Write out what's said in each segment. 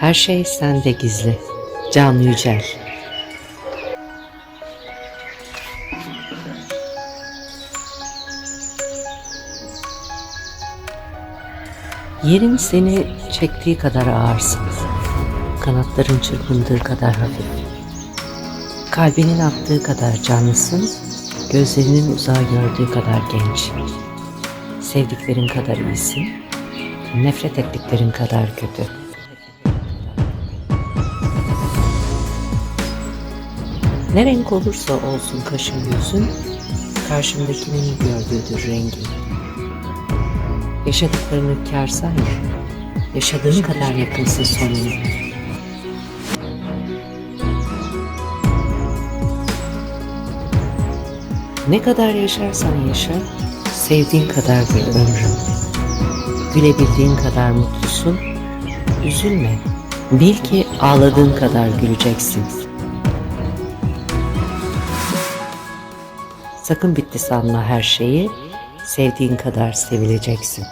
Her şey sende gizli. Can Yücel. Yerin seni çektiği kadar ağırsın. Kanatların çırpındığı kadar hafif. Kalbinin attığı kadar canlısın. Gözlerinin uzağı gördüğü kadar genç. Sevdiklerin kadar iyisin. Nefret ettiklerin kadar kötü. Ne renk olursa olsun kaşın yüzün, karşındakinin gördüğüdür rengin. Yaşadıklarını kâr sayma, yaşadığın kadar yakınsın sonuna. Ne kadar yaşarsan yaşa, sevdiğin kadardır ömrün. Gülebildiğin kadar mutlusun, üzülme. Bil ki ağladığın kadar güleceksin. Sakın bitti sanma her şeyi, sevdiğin kadar sevileceksin.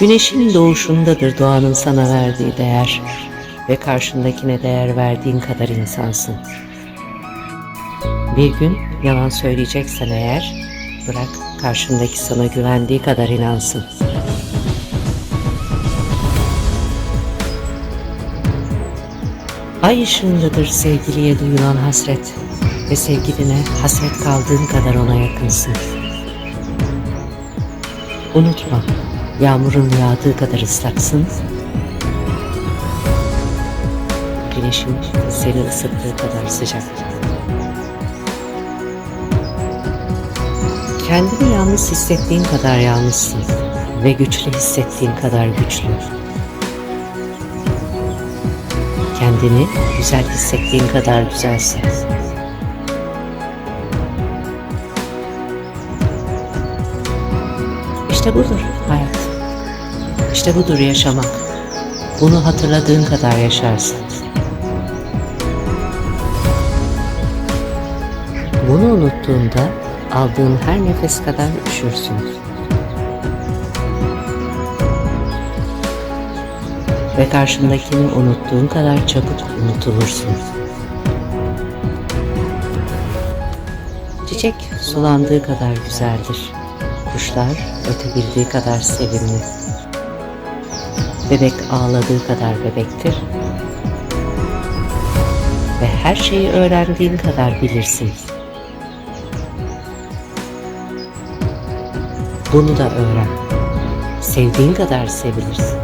Güneşin doğuşundadır doğanın sana verdiği değer ve karşındakine değer verdiğin kadar insansın. Bir gün yalan söyleyeceksen eğer, bırak karşındaki sana güvendiği kadar inansın. Ay ışığındadır sevgiliye duyulan hasret ve sevgiline hasret kaldığın kadar ona yakınsın. Unutma, yağmurun yağdığı kadar ıslaksın. Güneşin seni ısıttığı kadar sıcak. Kendini yalnız hissettiğin kadar yalnızsın ve güçlü hissettiğin kadar güçlü. Kendini güzel hissettiğin kadar güzelsin. İşte budur hayat. İşte budur yaşamak. Bunu hatırladığın kadar yaşarsın. Bunu unuttuğunda aldığın her nefes kadar üşürsün. Ve karşındakini unuttuğun kadar çabuk unutulursun. Çiçek sulandığı kadar güzeldir. Kuşlar ötebildiği kadar sevimli. Bebek ağladığı kadar bebektir. Ve her şeyi öğrendiğin kadar bilirsin. Bunu da öğren. Sevdiğin kadar sevilirsin.